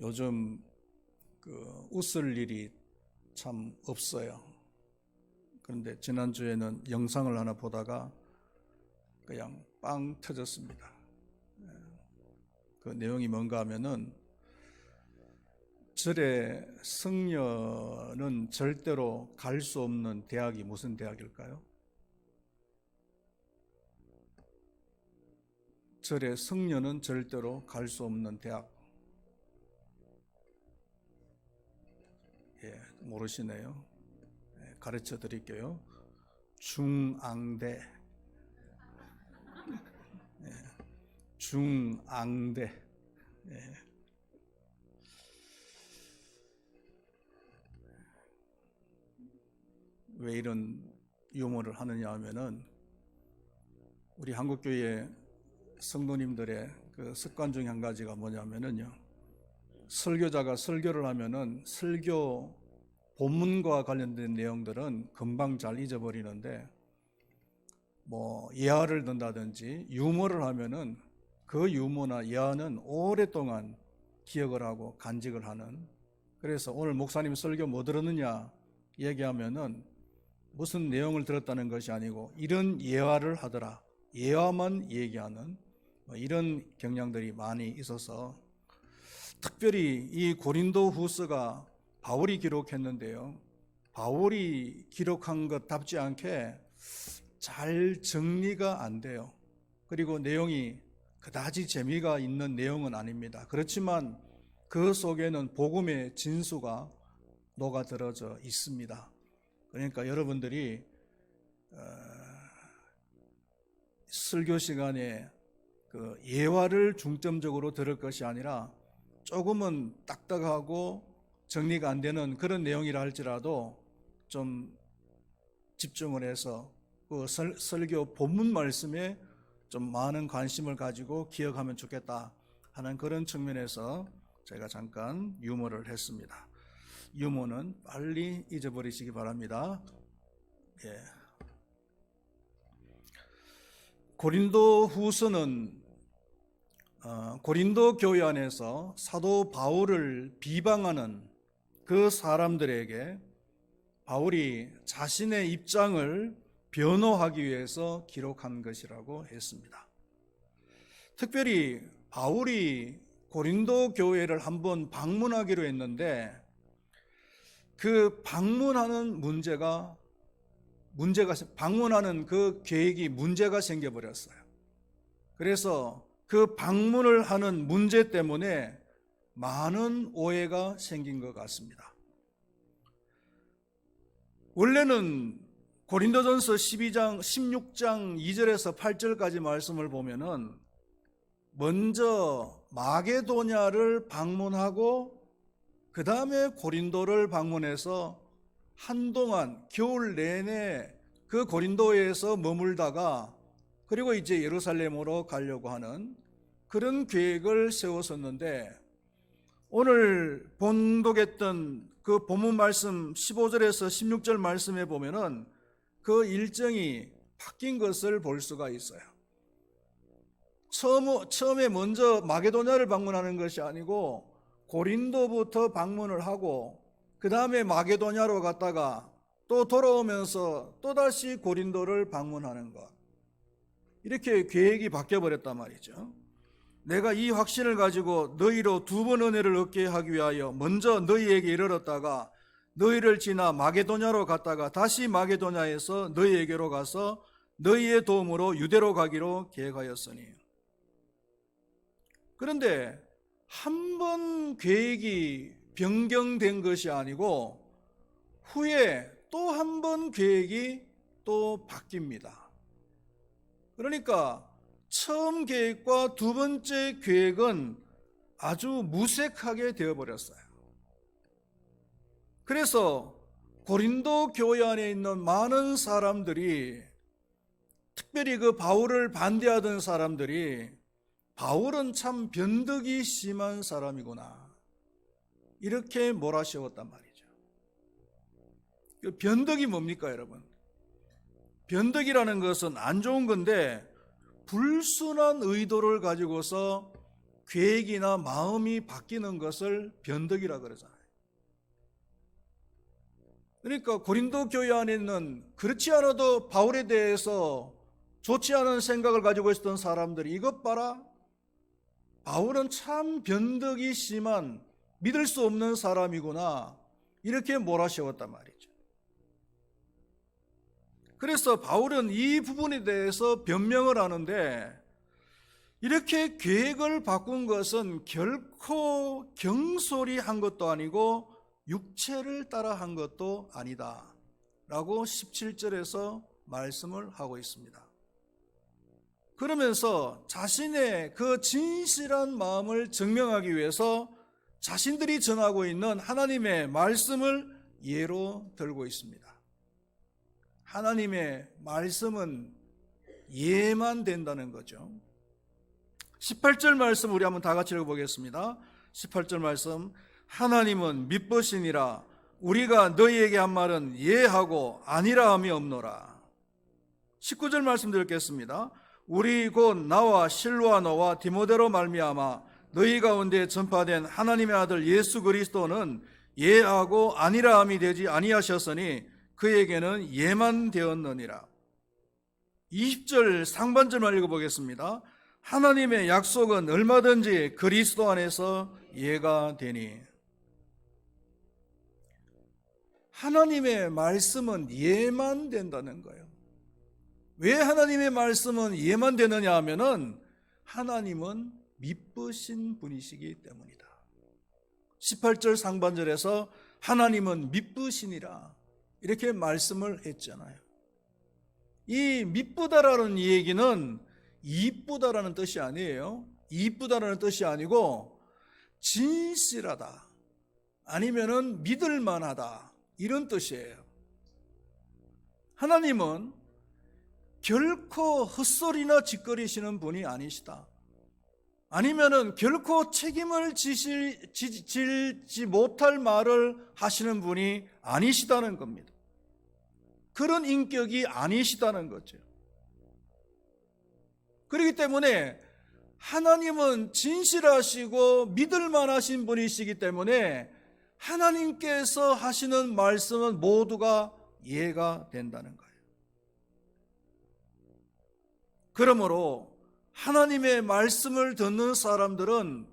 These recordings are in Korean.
요즘 그 웃을 일이 참 없어요. 그런데 지난주에는 영상을 하나 보다가 그냥 빵 터졌습니다. 예. 그 내용이 뭔가 하면은 절에 성녀는 절대로 갈 수 없는 대학이 무슨 대학일까요? 절에 성녀는 절대로 갈 수 없는 대학. 모르시네요. 예, 가르쳐 드릴게요. 중앙대. 예, 중앙대. 예. 왜 이런 유머를 하느냐 하면은 우리 한국교회 성도님들의 그 습관 중에 한 가지가 뭐냐면은요. 설교자가 설교를 하면은 설교 본문과 관련된 내용들은 금방 잘 잊어버리는데 뭐 예화를 든다든지 유머를 하면은 그 유머나 예화는 오랫동안 기억을 하고 간직을 하는 그래서 오늘 목사님 설교 뭐 들었느냐 얘기하면은 무슨 내용을 들었다는 것이 아니고 이런 예화를 하더라 예화만 얘기하는 뭐 이런 경향들이 많이 있어서 특별히 이 고린도 후서가 바울이 기록했는데요. 바울이 기록한 것답지 않게 잘 정리가 안 돼요. 그리고 내용이 그다지 재미가 있는 내용은 아닙니다. 그렇지만 그 속에는 복음의 진수가 녹아들어져 있습니다. 그러니까 여러분들이 어, 설교 시간에 그 예화를 중점적으로 들을 것이 아니라 조금은 딱딱하고 정리가 안 되는 그런 내용이라 할지라도 좀 집중을 해서 그 설, 설교 본문 말씀에 좀 많은 관심을 가지고 기억하면 좋겠다 하는 그런 측면에서 제가 잠깐 유머를 했습니다. 유머는 빨리 잊어버리시기 바랍니다. 예. 고린도 후서는 어, 고린도 교회 안에서 사도 바울을 비방하는 그 사람들에게 바울이 자신의 입장을 변호하기 위해서 기록한 것이라고 했습니다. 특별히 바울이 고린도 교회를 한번 방문하기로 했는데 그 방문하는 문제가 문제가 방문하는 그 계획이 문제가 생겨 버렸어요. 그래서 그 방문을 하는 문제 때문에 많은 오해가 생긴 것 같습니다. 원래는 고린도전서 12장 16장 2절에서 8절까지 말씀을 보면은 먼저 마게도냐를 방문하고 그 다음에 고린도를 방문해서 한동안 겨울 내내 그 고린도에서 머물다가 그리고 이제 예루살렘으로 가려고 하는 그런 계획을 세웠었는데 오늘 본독했던 그 본문 말씀 15절에서 16절 말씀에 보면은 그 일정이 바뀐 것을 볼 수가 있어요. 처음, 처음에 먼저 마게도냐를 방문하는 것이 아니고 고린도부터 방문을 하고 그 다음에 마게도냐로 갔다가 또 돌아오면서 또다시 고린도를 방문하는 것. 이렇게 계획이 바뀌어 버렸단 말이죠. 내가 이 확신을 가지고 너희로 두 번 은혜를 얻게 하기 위하여 먼저 너희에게 이르렀다가 너희를 지나 마게도냐로 갔다가 다시 마게도냐에서 너희에게로 가서 너희의 도움으로 유대로 가기로 계획하였으니. 그런데 한 번 계획이 변경된 것이 아니고 후에 또 한 번 계획이 또 바뀝니다. 그러니까 처음 계획과 두 번째 계획은 아주 무색하게 되어버렸어요. 그래서 고린도 교회 안에 있는 많은 사람들이 특별히 그 바울을 반대하던 사람들이 바울은 참 변덕이 심한 사람이구나. 이렇게 몰아세웠단 말이죠. 그 변덕이 뭡니까, 여러분? 변덕이라는 것은 안 좋은 건데 불순한 의도를 가지고서 계획이나 마음이 바뀌는 것을 변덕이라 그러잖아요. 그러니까 고린도 교회 안에 있는 그렇지 않아도 바울에 대해서 좋지 않은 생각을 가지고 있었던 사람들이 이것 봐라. 바울은 참 변덕이 심한 믿을 수 없는 사람이구나. 이렇게 몰아세웠단 말이죠. 그래서 바울은 이 부분에 대해서 변명을 하는데 이렇게 계획을 바꾼 것은 결코 경솔이 한 것도 아니고 육체를 따라 한 것도 아니다. 라고 17절에서 말씀을 하고 있습니다. 그러면서 자신의 그 진실한 마음을 증명하기 위해서 자신들이 전하고 있는 하나님의 말씀을 예로 들고 있습니다. 하나님의 말씀은 예만 된다는 거죠. 18절 말씀 우리 한번 다 같이 읽어보겠습니다. 18절 말씀 하나님은 믿으시니라 우리가 너희에게 한 말은 예하고 아니라 함이 없노라. 19절 말씀 드리겠습니다. 우리 곧 나와 실로와 너와 디모데로 말미암아 너희 가운데 전파된 하나님의 아들 예수 그리스도는 예하고 아니라 함이 되지 아니하셨으니 그에게는 예만 되었느니라. 20절 상반절만 읽어보겠습니다. 하나님의 약속은 얼마든지 그리스도 안에서 예가 되니. 하나님의 말씀은 예만 된다는 거예요. 왜 하나님의 말씀은 예만 되느냐 하면은 하나님은 미쁘신 분이시기 때문이다. 18절 상반절에서 하나님은 미쁘시니라 이렇게 말씀을 했잖아요. 이 미쁘다라는 얘기는 이쁘다라는 뜻이 아니에요. 이쁘다라는 뜻이 아니고 진실하다 아니면은 믿을 만하다 이런 뜻이에요. 하나님은 결코 헛소리나 짓거리시는 분이 아니시다. 아니면은 결코 책임을 지실, 지, 질지 못할 말을 하시는 분이 아니시다는 겁니다. 그런 인격이 아니시다는 거죠. 그렇기 때문에 하나님은 진실하시고 믿을 만 하신 분이시기 때문에 하나님께서 하시는 말씀은 모두가 이해가 된다는 거예요. 그러므로 하나님의 말씀을 듣는 사람들은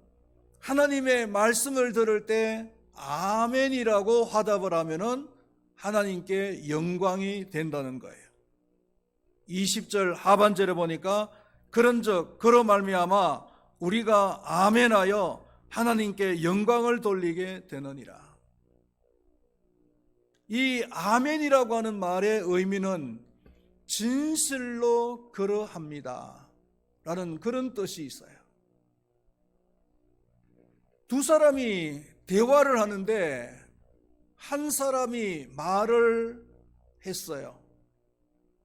하나님의 말씀을 들을 때 아멘이라고 화답을 하면은 하나님께 영광이 된다는 거예요. 20절 하반절에 보니까 그런즉 그로 말미암아 우리가 아멘하여 하나님께 영광을 돌리게 되느니라. 이 아멘이라고 하는 말의 의미는 진실로 그러합니다. 라는 그런 뜻이 있어요. 두 사람이 대화를 하는데 한 사람이 말을 했어요.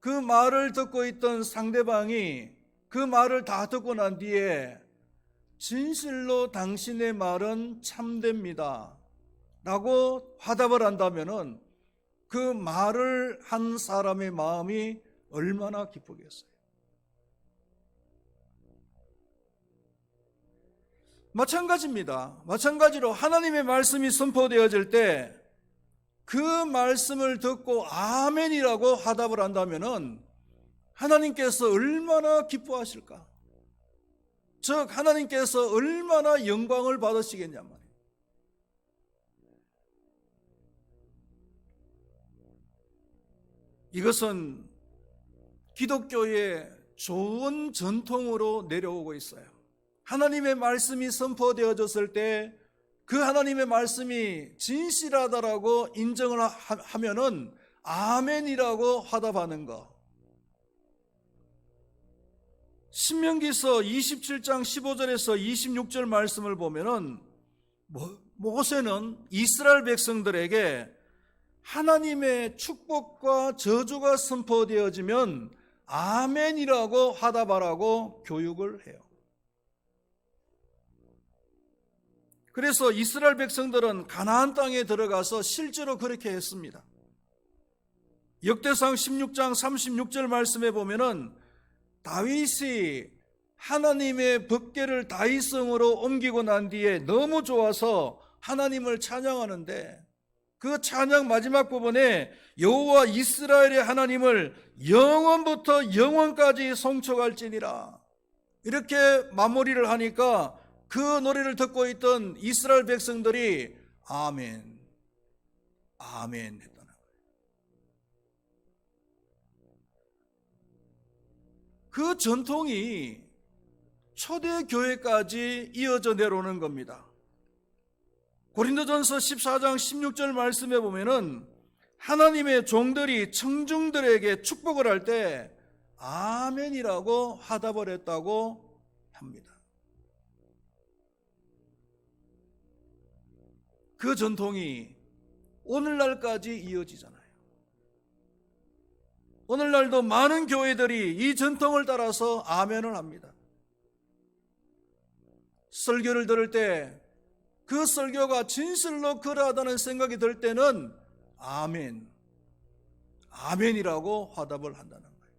그 말을 듣고 있던 상대방이 그 말을 다 듣고 난 뒤에 진실로 당신의 말은 참됩니다. 라고 화답을 한다면은 그 말을 한 사람의 마음이 얼마나 기쁘겠어요. 마찬가지입니다. 마찬가지로 하나님의 말씀이 선포되어질 때 그 말씀을 듣고 아멘이라고 화답을 한다면은 하나님께서 얼마나 기뻐하실까? 즉 하나님께서 얼마나 영광을 받으시겠냐 말이에요. 이것은 기독교의 좋은 전통으로 내려오고 있어요. 하나님의 말씀이 선포되어졌을 때 그 하나님의 말씀이 진실하다라고 인정을 하면은 아멘이라고 화답하는 것. 신명기서 27장 15절에서 26절 말씀을 보면은 모세는 이스라엘 백성들에게 하나님의 축복과 저주가 선포되어지면 아멘이라고 화답하라고 교육을 해요. 그래서 이스라엘 백성들은 가나안 땅에 들어가서 실제로 그렇게 했습니다. 역대상 16장 36절 말씀에 보면은 다윗이 하나님의 법궤를 다이성으로 옮기고 난 뒤에 너무 좋아서 하나님을 찬양하는데 그 찬양 마지막 부분에 여호와 이스라엘의 하나님을 영원부터 영원까지 송축할지니라 이렇게 마무리를 하니까 그 노래를 듣고 있던 이스라엘 백성들이 아멘 아멘 했다는 거예요. 그 전통이 초대 교회까지 이어져 내려오는 겁니다. 고린도전서 14장 16절 말씀에 보면은 하나님의 종들이 청중들에게 축복을 할 때 아멘이라고 화답을 했다고 합니다. 그 전통이 오늘날까지 이어지잖아요. 오늘날도 많은 교회들이 이 전통을 따라서 아멘을 합니다. 설교를 들을 때 그 설교가 진실로 그러하다는 생각이 들 때는 아멘, 아멘이라고 화답을 한다는 거예요.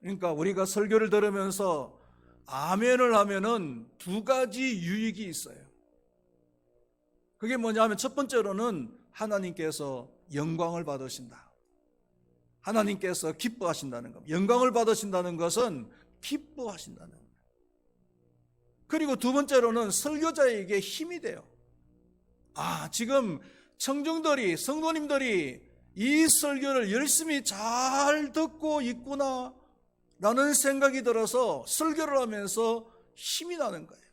그러니까 우리가 설교를 들으면서 아멘을 하면은 두 가지 유익이 있어요. 그게 뭐냐면 첫 번째로는 하나님께서 영광을 받으신다. 하나님께서 기뻐하신다는 겁니다. 영광을 받으신다는 것은 기뻐하신다는 겁니다. 그리고 두 번째로는 설교자에게 힘이 돼요. 아, 지금 청중들이, 성도님들이 이 설교를 열심히 잘 듣고 있구나, 라는 생각이 들어서 설교를 하면서 힘이 나는 거예요.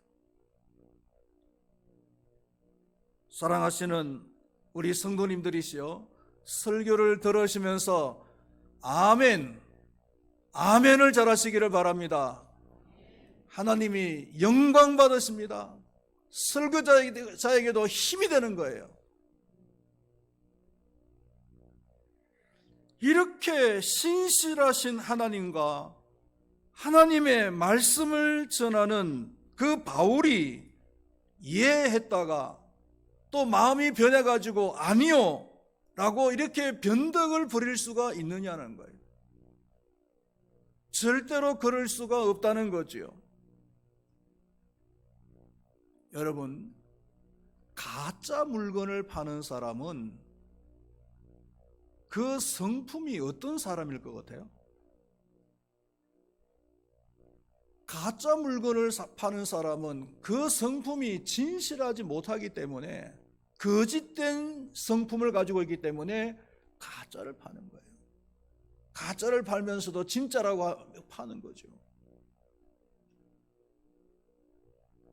사랑하시는 우리 성도님들이시여, 설교를 들으시면서 아멘, 아멘을 잘하시기를 바랍니다. 하나님이 영광 받으십니다. 설교자에게도 힘이 되는 거예요. 이렇게 신실하신 하나님과 하나님의 말씀을 전하는 그 바울이 이해했다가 또 마음이 변해가지고 아니요 라고 이렇게 변덕을 부릴 수가 있느냐는 거예요. 절대로 그럴 수가 없다는 거지요. 여러분, 가짜 물건을 파는 사람은 그 성품이 어떤 사람일 것 같아요? 가짜 물건을 사- 파는 사람은 그 성품이 진실하지 못하기 때문에 거짓된 성품을 가지고 있기 때문에 가짜를 파는 거예요. 가짜를 팔면서도 진짜라고 하- 파는 거죠.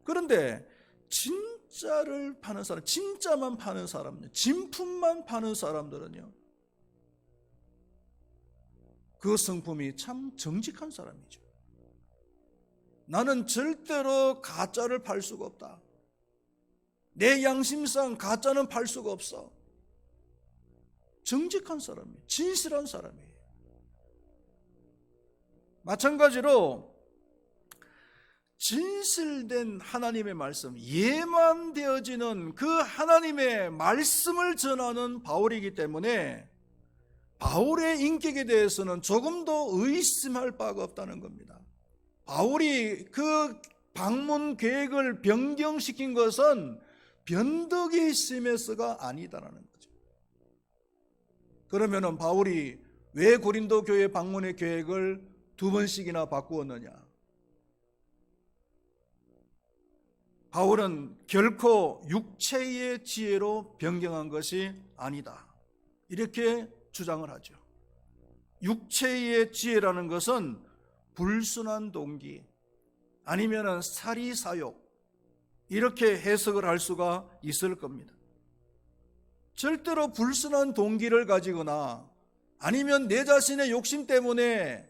그런데 진짜를 파는 사람, 진짜만 파는 사람요, 진품만 파는 사람들은요, 그 성품이 참 정직한 사람이죠. 나는 절대로 가짜를 팔 수가 없다. 내 양심상 가짜는 팔 수가 없어. 정직한 사람이에요. 진실한 사람이에요. 마찬가지로 진실된 하나님의 말씀, 예만 되어지는 그 하나님의 말씀을 전하는 바울이기 때문에 바울의 인격에 대해서는 조금도 의심할 바가 없다는 겁니다. 바울이 그 방문 계획을 변경시킨 것은 변덕이 심해서가 아니다라는 거죠. 그러면은 바울이 왜 고린도 교회 방문의 계획을 두 번씩이나 바꾸었느냐? 바울은 결코 육체의 지혜로 변경한 것이 아니다. 이렇게 주장을 하죠. 육체의 지혜라는 것은 불순한 동기 아니면은 사리사욕 이렇게 해석을 할 수가 있을 겁니다. 절대로 불순한 동기를 가지거나 아니면 내 자신의 욕심 때문에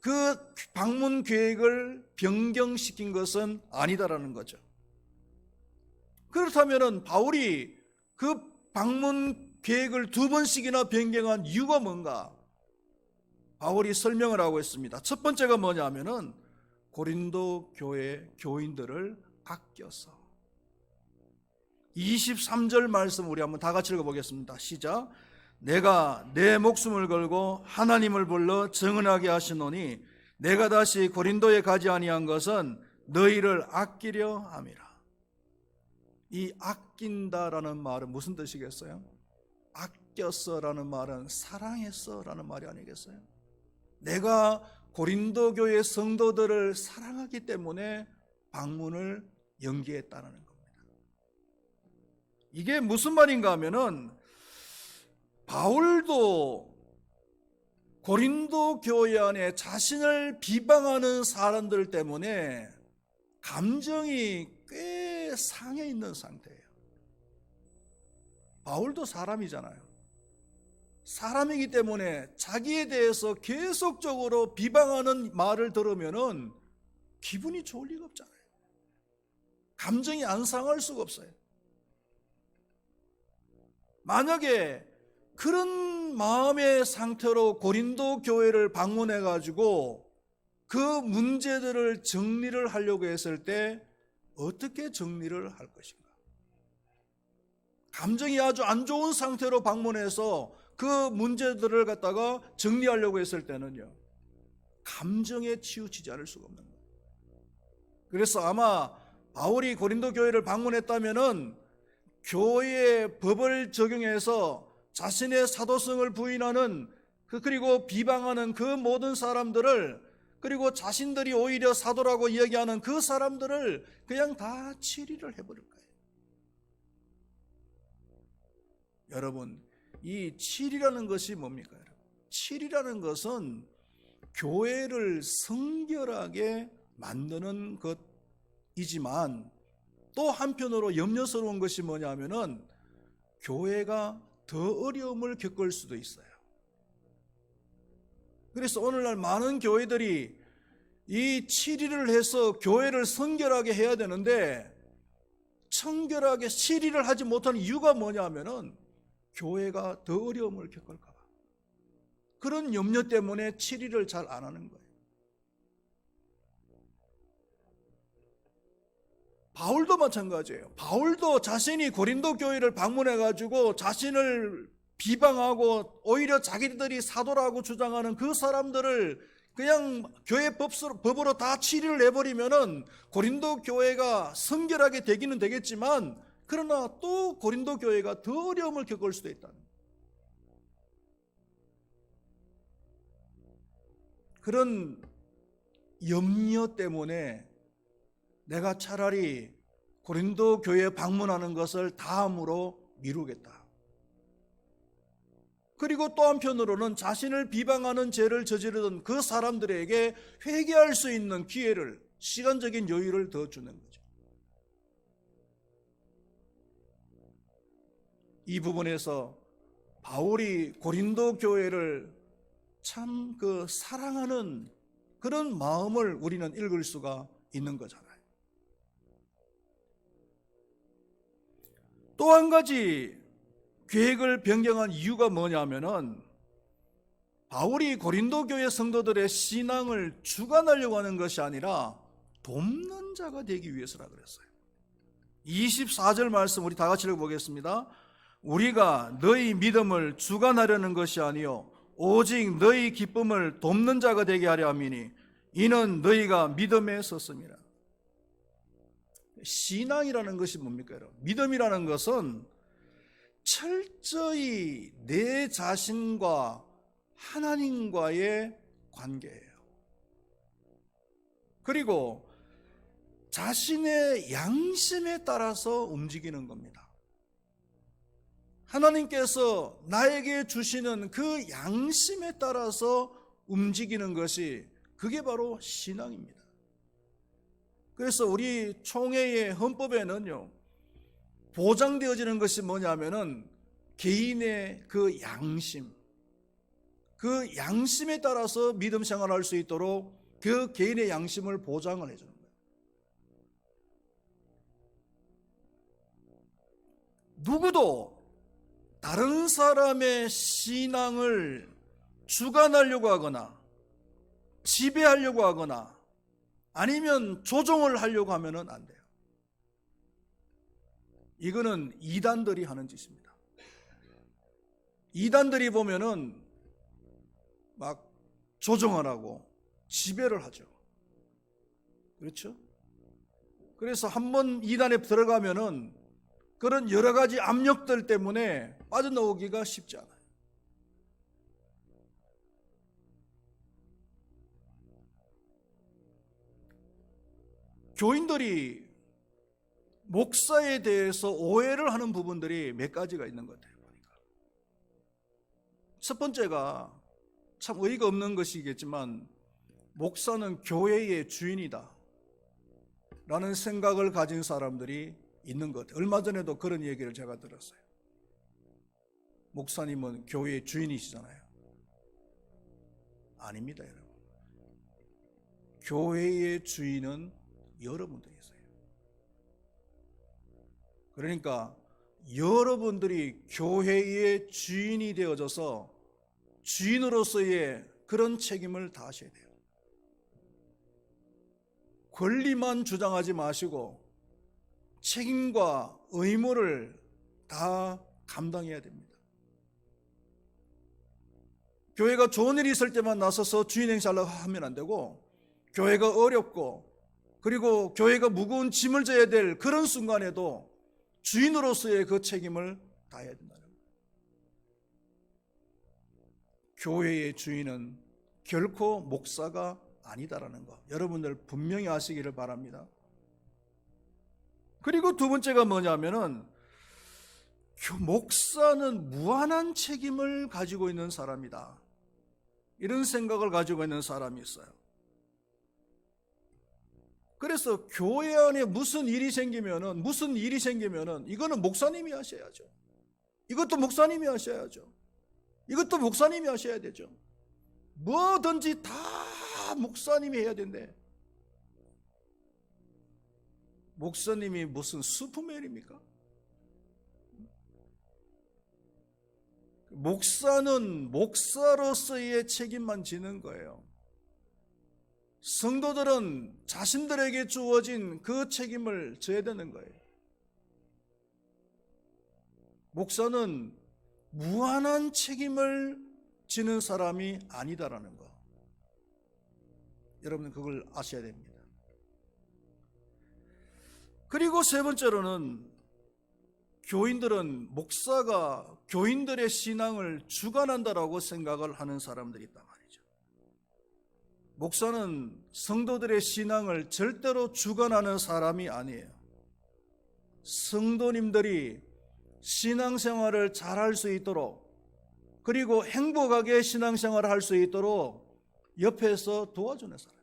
그 방문 계획을 변경시킨 것은 아니다라는 거죠. 그렇다면은 바울이 그 방문 계획을 두 번씩이나 변경한 이유가 뭔가? 바울이 설명을 하고 있습니다. 첫 번째가 뭐냐면은 고린도 교회 교인들을 아껴서 23절 말씀 우리 한번 다 같이 읽어보겠습니다. 시작. 내가 내 목숨을 걸고 하나님을 불러 정언하게 하시노니 내가 다시 고린도에 가지 아니한 것은 너희를 아끼려 함이라. 이 아낀다라는 말은 무슨 뜻이겠어요? 아꼈어라는 말은 사랑했어라는 말이 아니겠어요? 내가 고린도 교회 성도들을 사랑하기 때문에 방문을 연기했다는 겁니다. 이게 무슨 말인가 하면은 바울도 고린도 교회 안에 자신을 비방하는 사람들 때문에 감정이 꽤 상해 있는 상태예요. 바울도 사람이잖아요. 사람이기 때문에 자기에 대해서 계속적으로 비방하는 말을 들으면은 기분이 좋을 리가 없잖아요. 감정이 안 상할 수가 없어요. 만약에 그런 마음의 상태로 고린도 교회를 방문해 가지고 그 문제들을 정리를 하려고 했을 때 어떻게 정리를 할 것인가? 감정이 아주 안 좋은 상태로 방문해서 그 문제들을 갖다가 정리하려고 했을 때는요. 감정에 치우치지 않을 수가 없는 거예요. 그래서 아마 바울이 고린도 교회를 방문했다면은 교회의 법을 적용해서 자신의 사도성을 부인하는 그 그리고 비방하는 그 모든 사람들을 그리고 자신들이 오히려 사도라고 이야기하는 그 사람들을 그냥 다 처리를 해버릴 거예요. 여러분, 이 칠이라는 것이 뭡니까? 여러분? 칠이라는 것은 교회를 성결하게 만드는 것 이지만 또 한편으로 염려스러운 것이 뭐냐면은 교회가 더 어려움을 겪을 수도 있어요. 그래서 오늘날 많은 교회들이 이 7일을 해서 교회를 성결하게 해야 되는데 청결하게 7일을 하지 못하는 이유가 뭐냐면은 교회가 더 어려움을 겪을까 봐. 그런 염려 때문에 7일을 잘 안 하는 거예요. 바울도 마찬가지예요. 바울도 자신이 고린도 교회를 방문해 가지고 자신을 비방하고 오히려 자기들이 사도라고 주장하는 그 사람들을 그냥 교회 법으로, 다 치리를 내버리면은 고린도 교회가 성결하게 되기는 되겠지만 그러나 또 고린도 교회가 더 어려움을 겪을 수도 거예요. 그런 염려 때문에 내가 차라리 고린도 교회 방문하는 것을 다음으로 미루겠다. 그리고 또 한편으로는 자신을 비방하는 죄를 저지르던 그 사람들에게 회개할 수 있는 기회를 시간적인 여유를 더 주는 거죠. 이 부분에서 바울이 고린도 교회를 참 그 사랑하는 그런 마음을 우리는 읽을 수가 있는 거잖아요. 또 한 가지 계획을 변경한 이유가 뭐냐면은 바울이 고린도 교회 성도들의 신앙을 주관하려고 하는 것이 아니라 돕는 자가 되기 위해서라 그랬어요. 24절 말씀 우리 다 같이 읽어보겠습니다. 우리가 너희 믿음을 주관하려는 것이 아니요 오직 너희 기쁨을 돕는 자가 되게 하려 함이니 이는 너희가 믿음에 섰습니다. 신앙이라는 것이 뭡니까? 여러분? 믿음이라는 것은 철저히 내 자신과 하나님과의 관계예요. 그리고 자신의 양심에 따라서 움직이는 겁니다. 하나님께서 나에게 주시는 그 양심에 따라서 움직이는 것이 그게 바로 신앙입니다. 그래서 우리 총회의 헌법에는요, 보장되어지는 것이 뭐냐면은 개인의 그 양심, 그 양심에 따라서 믿음 생활할 수 있도록 그 개인의 양심을 보장을 해주는 거예요. 누구도 다른 사람의 신앙을 주관하려고 하거나 지배하려고 하거나 아니면 조종을 하려고 하면은 안 돼요. 이거는 이단들이 하는 짓입니다. 이단들이 보면은 막 하고 지배를 하죠. 그렇죠? 그래서 한 번 이단에 들어가면은 그런 여러 가지 압력들 때문에 빠져나오기가 쉽지 않아요. 교인들이 목사에 대해서 오해를 하는 부분들이 몇 가지가 있는 것 같아요. 보니까. 첫 번째가 참 의의가 없는 것이겠지만 목사는 교회의 주인이다. 라는 생각을 가진 사람들이 있는 것 같아요. 얼마 전에도 그런 얘기를 제가 들었어요. 목사님은 교회의 주인이시잖아요. 아닙니다, 여러분. 교회의 주인은 여러분들이세요. 그러니까 여러분들이 교회의 주인이 되어져서 주인으로서의 그런 책임을 다하셔야 돼요. 권리만 주장하지 마시고 책임과 의무를 다 감당해야 됩니다. 교회가 좋은 일이 있을 때만 나서서 주인 행사를 하면 안 되고 교회가 어렵고 그리고 교회가 무거운 짐을 져야 될 그런 순간에도 주인으로서의 그 책임을 다해야 된다는 거예요. 교회의 주인은 결코 목사가 아니다라는 거 여러분들 분명히 아시기를 바랍니다. 그리고 두 번째가 뭐냐면은 목사는 무한한 책임을 가지고 있는 사람이다. 이런 생각을 가지고 있는 사람이 있어요. 그래서 교회 안에 무슨 일이 생기면은 무슨 일이 생기면은 이거는 목사님이 하셔야죠. 이것도 목사님이 하셔야죠. 이것도 목사님이 하셔야 되죠. 뭐든지 다 목사님이 해야 된대. 목사님이 무슨 슈퍼맨입니까? 목사는 목사로서의 책임만 지는 거예요. 성도들은 자신들에게 주어진 그 책임을 져야 되는 거예요. 목사는 무한한 책임을 지는 사람이 아니다라는 거. 여러분 그걸 아셔야 됩니다. 그리고 세 번째로는 교인들은 목사가 교인들의 신앙을 주관한다라고 생각을 하는 사람들이 말이죠. 목사는 성도들의 신앙을 절대로 주관하는 사람이 아니에요. 성도님들이 신앙생활을 잘할 수 있도록 그리고 행복하게 신앙생활을 할 수 있도록 옆에서 도와주는 사람.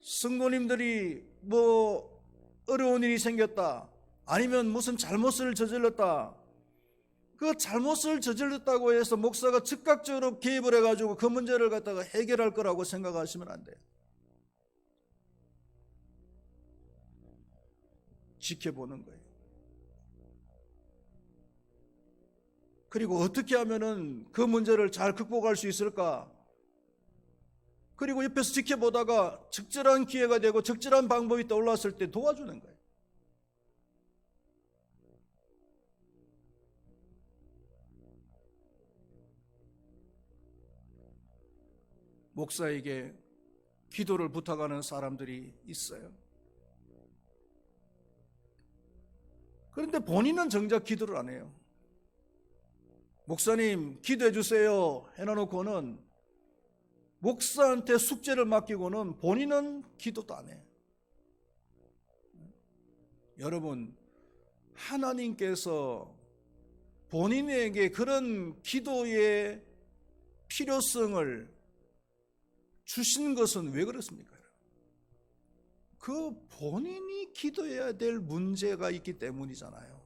성도님들이 뭐 어려운 일이 생겼다. 아니면 무슨 잘못을 저질렀다. 그 잘못을 저질렀다고 해서 목사가 즉각적으로 개입을 해가지고 그 문제를 갖다가 해결할 거라고 생각하시면 안 돼요. 지켜보는 거예요. 그리고 어떻게 하면은 그 문제를 잘 극복할 수 있을까? 그리고 옆에서 지켜보다가 적절한 기회가 되고 적절한 방법이 떠올랐을 때 도와주는 거예요. 목사에게 기도를 부탁하는 사람들이 있어요. 그런데 본인은 정작 기도를 안 해요. 목사님, 기도해 주세요. 해놔놓고는 목사한테 숙제를 맡기고는 본인은 기도도 안 해. 여러분, 하나님께서 본인에게 그런 기도의 필요성을 주신 것은 왜 그렇습니까? 그 본인이 기도해야 될 문제가 있기 때문이잖아요.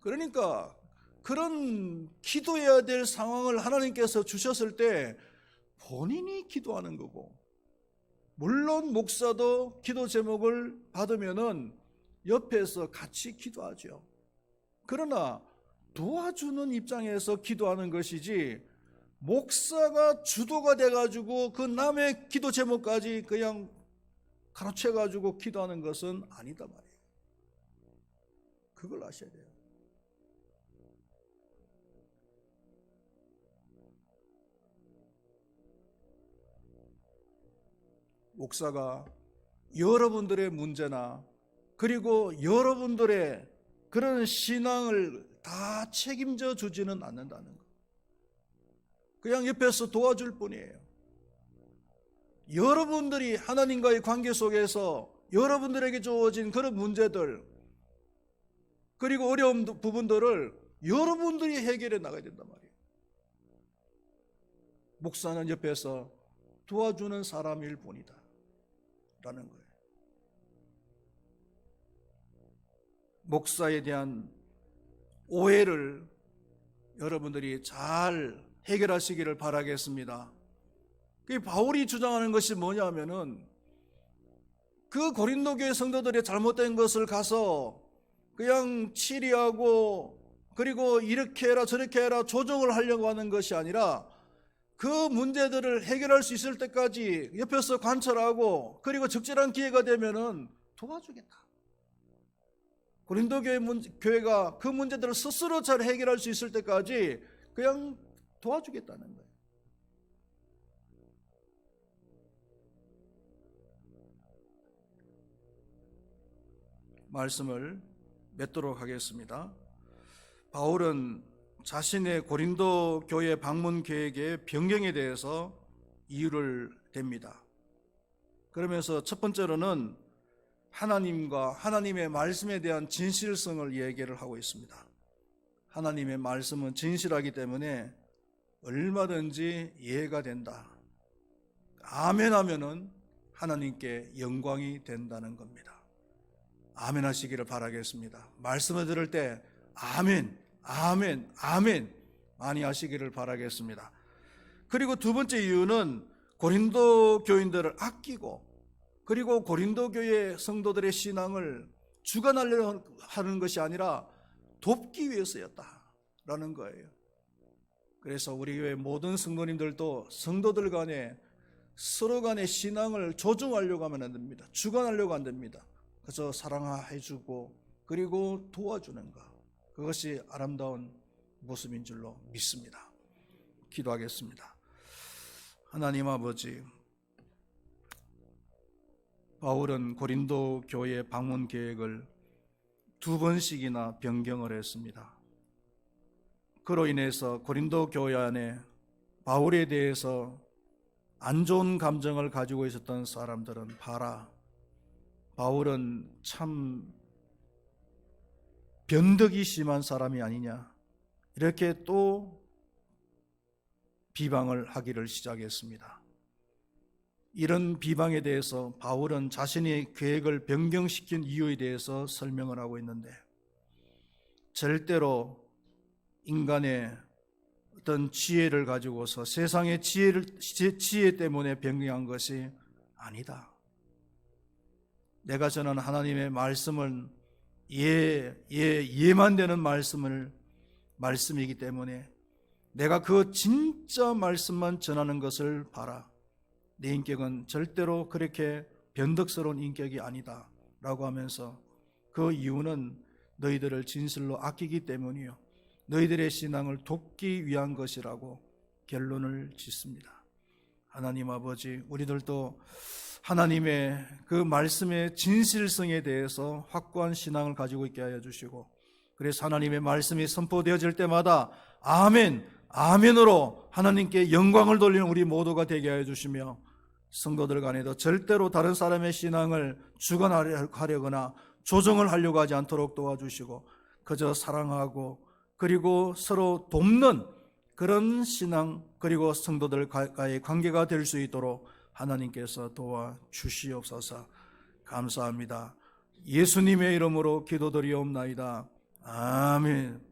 그러니까 그런 기도해야 될 상황을 하나님께서 주셨을 때 본인이 기도하는 거고, 물론 목사도 기도 제목을 받으면은 옆에서 같이 기도하죠. 그러나 도와주는 입장에서 기도하는 것이지, 목사가 주도가 돼가지고 그 남의 기도 제목까지 그냥 가로채가지고 기도하는 것은 아니다 말이에요. 그걸 아셔야 돼요. 목사가 여러분들의 문제나 그리고 여러분들의 그런 신앙을 다 책임져 주지는 않는다는 것. 그냥 옆에서 도와줄 뿐이에요. 여러분들이 하나님과의 관계 속에서 여러분들에게 주어진 그런 문제들 그리고 어려운 부분들을 여러분들이 해결해 나가야 된단 말이에요. 목사는 옆에서 도와주는 사람일 뿐이다. 라는 거예요. 목사에 대한 오해를 여러분들이 잘 해결하시기를 바라겠습니다. 그 바울이 주장하는 것이 뭐냐면은 그 고린도 교회 성도들의 잘못된 것을 가서 그냥 치리하고 그리고 이렇게 해라 저렇게 해라 조정을 하려고 하는 것이 아니라 그 문제들을 해결할 수 있을 때까지 옆에서 관찰하고 그리고 적절한 기회가 되면은 도와주겠다. 고린도 교회 문, 교회가 그 문제들을 스스로 잘 해결할 수 있을 때까지 그냥 도와주겠다는 거예요. 말씀을 맺도록 하겠습니다. 바울은 자신의 고린도 교회 방문 계획의 변경에 대해서 이유를 댑니다. 그러면서 첫 번째로는 하나님과 하나님의 말씀에 대한 진실성을 얘기를 하고 있습니다. 하나님의 말씀은 진실하기 때문에 얼마든지 이해가 된다. 아멘 하면은 하나님께 영광이 된다는 겁니다. 아멘 하시기를 바라겠습니다. 말씀을 들을 때 아멘, 아멘, 아멘 많이 하시기를 바라겠습니다. 그리고 두 번째 이유는 고린도 교인들을 아끼고 그리고 고린도 교회 성도들의 신앙을 주관하려 하는 것이 아니라 돕기 위해서였다라는 거예요. 그래서 우리 교회 모든 성도님들도 성도들 간에 서로 간의 신앙을 조정하려고 하면 안 됩니다. 주관하려고 안 됩니다. 그래서 사랑해주고 그리고 도와주는 것. 그것이 아름다운 모습인 줄로 믿습니다. 기도하겠습니다. 하나님 아버지, 바울은 고린도 교회 방문 계획을 두 번씩이나 변경을 했습니다. 그로 인해서 고린도 교회 안에 바울에 대해서 안 좋은 감정을 가지고 있었던 사람들은 봐라. 바울은 참 변덕이 심한 사람이 아니냐. 이렇게 또 비방을 하기를 시작했습니다. 이런 비방에 대해서 바울은 자신의 계획을 변경시킨 이유에 대해서 설명을 하고 있는데 절대로 인간의 어떤 지혜를 가지고서 세상의 지혜를 지혜 때문에 변경한 것이 아니다. 내가 전하는 하나님의 말씀은 예, 예, 예만 되는 말씀을 말씀이기 때문에 내가 그 진짜 말씀만 전하는 것을 봐라. 내 인격은 절대로 그렇게 변덕스러운 인격이 아니다. 라고 하면서 그 이유는 너희들을 진실로 아끼기 때문이요. 너희들의 신앙을 돕기 위한 것이라고 결론을 짓습니다. 하나님 아버지, 우리들도 하나님의 그 말씀의 진실성에 대해서 확고한 신앙을 가지고 있게 하여 주시고, 그래서 하나님의 말씀이 선포되어질 때마다 아멘, 아멘으로 하나님께 영광을 돌리는 우리 모두가 되게 하여 주시며, 성도들 간에도 절대로 다른 사람의 신앙을 주관하려거나 조정을 하려고 하지 않도록 도와주시고 그저 사랑하고 그리고 서로 돕는 그런 신앙 그리고 성도들과의 관계가 될 수 있도록 하나님께서 도와 주시옵소서 감사합니다. 예수님의 이름으로 기도드리옵나이다. 아멘.